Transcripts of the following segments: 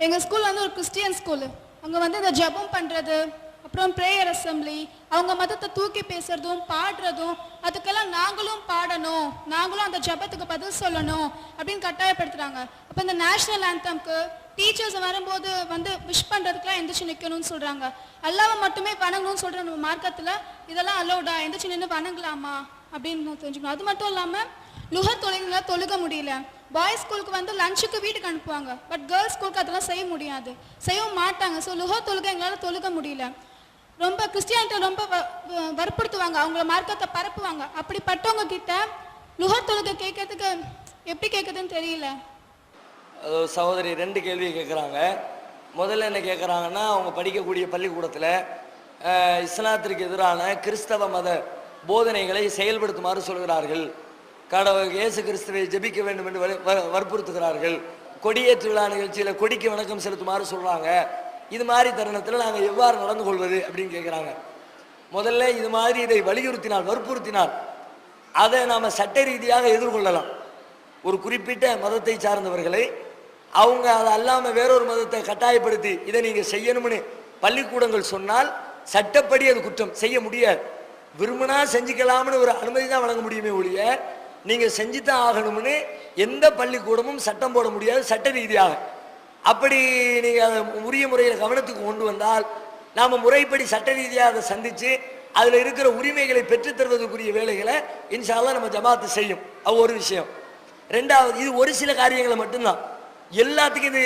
எங்கள் ஸ்கூல் வந்து ஒரு கிறிஸ்டியன் ஸ்கூலு அங்கே வந்து இந்த ஜெபம் பண்ணுறது அப்புறம் ப்ரேயர் அசம்பிளி அவங்க மதத்தை தூக்கி பேசுறதும் பாடுறதும் அதுக்கெல்லாம் நாங்களும் பாடணும். நாங்களும் அந்த ஜெபத்துக்கு பதில் சொல்லணும் அப்படின்னு கட்டாயப்படுத்துறாங்க. அப்போ இந்த நேஷனல் ஆந்தம்க்கு டீச்சர்ஸ் வரும்போது வந்து விஷ் பண்ணுறதுக்குலாம் எந்திரிச்சு நிற்கணும்னு சொல்கிறாங்க அல்லாவை மட்டுமே வணங்கணும்னு சொல்கிற நம்ம மார்க்கத்தில் இதெல்லாம் அலோடா எந்திரிச்சு நின்று வணங்கலாமா? அப்படின்னு தெரிஞ்சுக்கணும். அது மட்டும் இல்லாமல் லுக தொழில்களை தொழுக முடியல. பாய்ஸ் ஸ்கூலுக்கு வந்து லஞ்சுக்கு வீட்டுக்கு அனுப்புவாங்க. பட் கேர்ள்ஸ் ஸ்கூலுக்கு அதெல்லாம் செய்ய முடியாது. செய்யவும் மாட்டாங்க. ஸோ லுகர் தொழுக எங்களால் தொழுக முடியல. ரொம்ப கிறிஸ்டியானிட்ட ரொம்ப வ- வ- வற்புறுத்துவாங்க. அவங்கள மார்க்கத்தை பரப்புவாங்க. அப்படிப்பட்டவங்க கிட்ட லுகர் தொழுக கேட்கறதுக்கு எப்படி கேட்குதுன்னு தெரியல. சகோதரி ரெண்டு கேள்வி கேட்குறாங்க. முதல்ல என்ன கேட்குறாங்கன்னா அவங்க படிக்கக்கூடிய பள்ளிக்கூடத்தில் இஸ்லாத்திற்கு எதிரான கிறிஸ்தவ மத போதனைகளை செயல்படுத்துமாறு சொல்கிறார்கள். கடவுள் இயேசு கிறிஸ்துவை ஜெபிக்க வேண்டும் என்று வ- வற்புறுத்துகிறார்கள். கொடியேற்று விழா நிகழ்ச்சியில் கொடிக்கு வணக்கம் செலுத்துமாறு சொல்கிறாங்க இது மாதிரி தருணத்தில் நாங்கள் எவ்வாறு நடந்து கொள்வது அப்படின்னு கேட்குறாங்க முதல்ல இது மாதிரி இதை வலியுறுத்தினால் வற்புறுத்தினால் அதை நாம் சட்ட ரீதியாக எதிர்கொள்ளலாம். ஒரு குறிப்பிட்ட மதத்தை சார்ந்தவர்களை அவங்க அதை அல்லாமல் வேறொரு மதத்தை கட்டாயப்படுத்தி இதை நீங்கள் செய்யணும்னு பள்ளிக்கூடங்கள் சொன்னால் சட்டப்படி அது குற்றம். செய்ய முடியாது. விரும்பினா செஞ்சுக்கலாம்னு ஒரு அனுமதி தான் வழங்க முடியுமே ஒழிய நீங்கள் செஞ்சு தான் ஆகணும்னு எந்த பள்ளிக்கூடமும் சட்டம் போட முடியாது சட்ட ரீதியாக. அப்படி நீங்கள் அதை உரிய முறையில் கவனத்துக்கு கொண்டு வந்தால் நாம் முறைப்படி சட்ட ரீதியாக அதை சந்தித்து அதில் இருக்கிற உரிமைகளை பெற்றுத்தருவதற்குரிய வேலைகளை இன்ஷால்லாம் நம்ம ஜமாத்து செய்யும். அது ஒரு விஷயம். ரெண்டாவது இது ஒரு சில காரியங்களை மட்டும்தான். எல்லாத்துக்கும் இது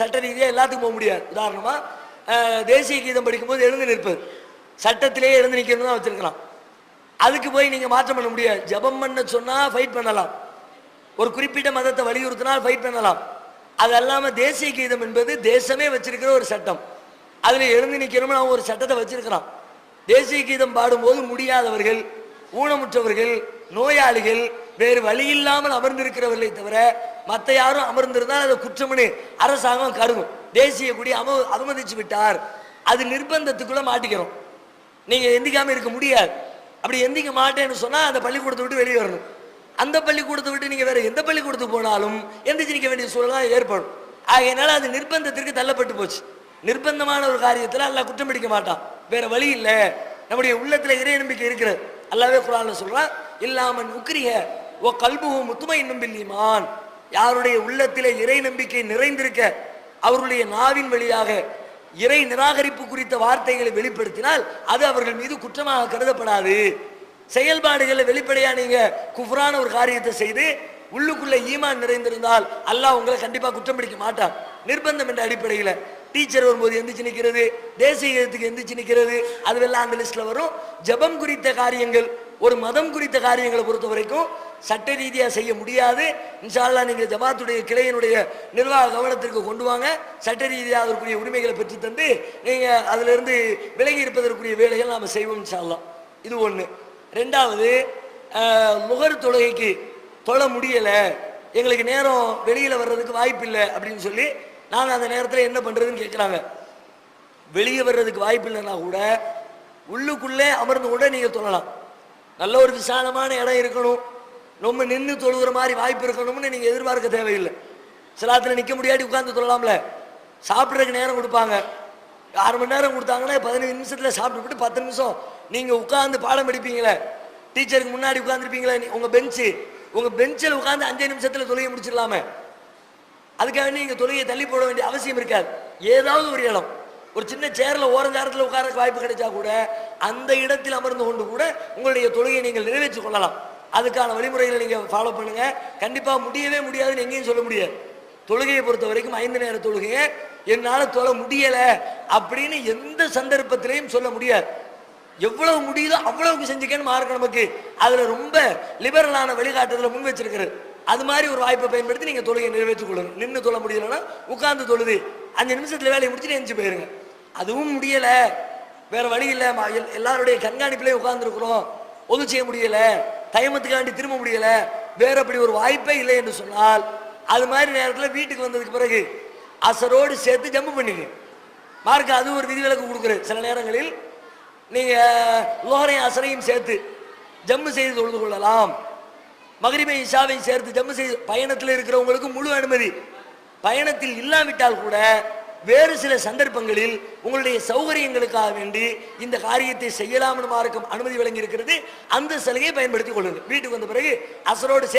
சட்ட ரீதியாக எல்லாத்துக்கும் போக முடியாது. உதாரணமாக தேசிய கீதம் படிக்கும்போது எழுந்து நிற்பது. சட்டத்திலேயே எழுந்து நிற்கணும் தான் வச்சிருக்கலாம். அதுக்கு போய் நீங்கள் மாற்றம் பண்ண முடியாது. ஜெபம் பண்ண சொன்னால் ஃபைட் பண்ணலாம். ஒரு குறிப்பிட்ட மதத்தை வலியுறுத்தினால் ஃபைட் பண்ணலாம். அது அல்லாமல் தேசிய கீதம் என்பது தேசமே வச்சிருக்கிற ஒரு சட்டம். அதில் எழுந்து நிற்கணும்னு அவன் ஒரு சட்டத்தை வச்சிருக்கிறான். தேசிய கீதம் பாடும்போது முடியாதவர்கள் ஊனமுற்றவர்கள் நோயாளிகள் வேறு வழி இல்லாமல் அமர்ந்திருக்கிறவர்களை தவிர மற்ற யாரும் அமர்ந்திருந்தால் அதை குற்றம்னு அரசாங்கம் கருதும். தேசிய கொடி அம அவமதிச்சு விட்டார். அது நிர்பந்தத்துக்குள்ள மாட்டிக்கிறோம். நீங்கள் எந்திக்காமல் இருக்க முடியாது. அப்படி எந்திக்க மாட்டேன்னு சொன்னால் அந்த பள்ளிக்கூடத்தை விட்டு வெளியே வரணும். அந்த பள்ளிக்கூடத்தை விட்டு நீங்கள் வேறு எந்த பள்ளிக்கூடத்துக்கு போனாலும் எந்திரிச்சு நிற்க வேண்டிய சூழலாம் ஏற்படும். ஆகையினால அது நிர்பந்தத்திற்கு தள்ளப்பட்டு போச்சு. நிர்பந்தமான ஒரு காரியத்தில் அல்லா குற்றம் பிடிக்க மாட்டான். வேற வழி இல்லை. நம்முடைய உள்ளத்தில் இறை நம்பிக்கை இருக்கிறது. அல்லாவே குரான்ல சொல்றான் இல்லாமன் உக்ரிய ஓ கல்பு முத்துமை இன்னும் பில்லிமான் யாருடைய உள்ளத்திலே இறை நம்பிக்கை நிறைந்திருக்க அவருடைய நாவின் வழியாக இறை நிராகரிப்பு குறித்த வார்த்தைகளை வெளிப்படுத்தினால் அது அவர்கள் மீது குற்றமாக கருதப்படாது. செயல்பாடுகளை வெளிப்படையா நீங்க குஃப்ரான ஒரு காரியத்தை செய்து உள்ளுக்குள்ள ஈமான் நிறைந்திருந்தால் அல்லாஹ் உங்களை கண்டிப்பா குற்றம் பிடிக்க மாட்டான். நிர்பந்தம் என்ற அடிப்படையில் டீச்சர் வரும்போது எந்திரிச்சு நிற்கிறது தேசிய கீதத்துக்கு எந்திரிச்சு நிற்கிறது அதுவெல்லாம் அந்த லிஸ்ட்ல வரும். ஜெபம் குறித்த காரியங்கள் ஒரு மதம் குறித்த காரியங்களை பொறுத்த வரைக்கும் சட்ட ரீதியாக செய்ய முடியாது. இன்ஷால்லா நீங்கள் ஜமாத்துடைய கிளையினுடைய நிர்வாக கவனத்திற்கு கொண்டு வாங்க. சட்ட ரீதியாக அதற்குரிய உரிமைகளை பெற்று தந்து நீங்கள் அதிலிருந்து விலகி இருப்பதற்குரிய வேலைகள் நாம் செய்வோம் இன்ஷால்லா இது ஒன்று ரெண்டாவது முகர் தொழுகைக்கு தொழ முடியலை. எங்களுக்கு நேரம் வெளியில் வர்றதுக்கு வாய்ப்பு இல்லை அப்படின்னு சொல்லி நாங்கள் அந்த நேரத்தில் என்ன பண்ணுறதுன்னு கேட்குறாங்க வெளியே வர்றதுக்கு வாய்ப்பு இல்லைன்னா கூட உள்ளுக்குள்ளே அமர்ந்து கூட நீங்கள் தொழலாம் நல்ல ஒரு விசாலமான இடம் இருக்கணும். ரொம்ப நின்று தொழுகிற மாதிரி வாய்ப்பு இருக்கணும்னு நீங்கள் எதிர்பார்க்க தேவையில்லை. சிலாத்தில் நிற்க முடியாட்டி உட்காந்து தொழலாம்ல சாப்பிட்றதுக்கு நேரம் கொடுப்பாங்க. ஆறு மணி நேரம் கொடுத்தாங்கன்னா பதினஞ்சு நிமிஷத்தில் சாப்பிட்டுவிட்டு பத்து நிமிஷம் நீங்கள் உட்காந்து பாடம் படிப்பீங்களே. டீச்சருக்கு முன்னாடி உட்காந்துருப்பீங்களே உங்கள் பெஞ்சு உங்கள் பெஞ்சில் உட்காந்து அஞ்சு நிமிஷத்தில் தொழிலை முடிச்சிடலாமே. அதுக்காக நீங்கள் தொழுகையை தள்ளி போட வேண்டிய அவசியம் இருக்காது. ஏதாவது ஒரு இடம். ஒரு சின்ன சேரில் ஓரஞ்சாரத்தில் உட்கார வாய்ப்பு கிடைச்சா கூட அந்த இடத்தில் அமர்ந்து கொண்டு கூட உங்களுடைய தொழுகையை நீங்கள் நிறைவேற்றிக் கொள்ளலாம். அதுக்கான வழிமுறைகளை நீங்கள் ஃபாலோ பண்ணுங்கள் கண்டிப்பாக முடியவே முடியாதுன்னு எங்கேயும் சொல்ல முடியாது. தொழுகையை பொறுத்த வரைக்கும் ஐந்து நேர தொழுகையை என்னால் தொழ முடியலை அப்படின்னு எந்த சந்தர்ப்பத்திலையும் சொல்ல முடியாது. எவ்வளவு முடியுதோ அவ்வளவுக்கு செஞ்சுக்கன்னு மார்க்க நமக்கு. அதில் ரொம்ப லிபரலான வழிகாட்டுதலை முன் வச்சிருக்கிறது. அது மாதிரி ஒரு வாய்ப்பை பயன்படுத்தி நீங்கள் தொழுகை நிறைவேற்றிக் கொள்ளணும். நின்று தொழ முடியலன்னா உட்காந்து தொழுது. அஞ்சு நிமிஷத்தில் வேலையை முடிச்சுட்டு எந்திரிச்சு போயிருங்க. அதுவும் முடியலை. வேறு வழி இல்லை. ம- எல்லாருடைய கண்காணிப்பிலே உட்காந்துருக்குறோம் ஒது செய்ய முடியல. தயமத்துக்காண்டி திரும்ப முடியலை. வேற அப்படி ஒரு வாய்ப்பே இல்லை என்று சொன்னால் அது மாதிரி நேரத்தில் வீட்டுக்கு வந்ததுக்கு பிறகு அசரோடு சேர்த்து ஜம்பு பண்ணிங்க மார்க் அது ஒரு விதிவிலக்கு கொடுக்குறது சில நேரங்களில் நீங்கள் லோகரையும் அசரையும் சேர்த்து ஜம்மு செய்து தொழுது கொள்ளலாம். மகரிமை இஷாவை சேர்த்து ஜம்மு செய்து பயணத்தில் இருக்கிறவங்களுக்கு முழு அனுமதி. பயணத்தில் இல்லாவிட்டால் கூட வேறு சில சந்தர்ப்பங்களில் உங்களுடைய சௌகரியங்களுக்காக வேண்டி இந்த காரியத்தை செய்யலாம் மார்க்கம் அனுமதி வழங்கி இருக்கிறது அந்த சலுகையை பயன்படுத்திக் கொள்ளுங்கள். வீட்டுக்கு வந்த பிறகு அசரோடு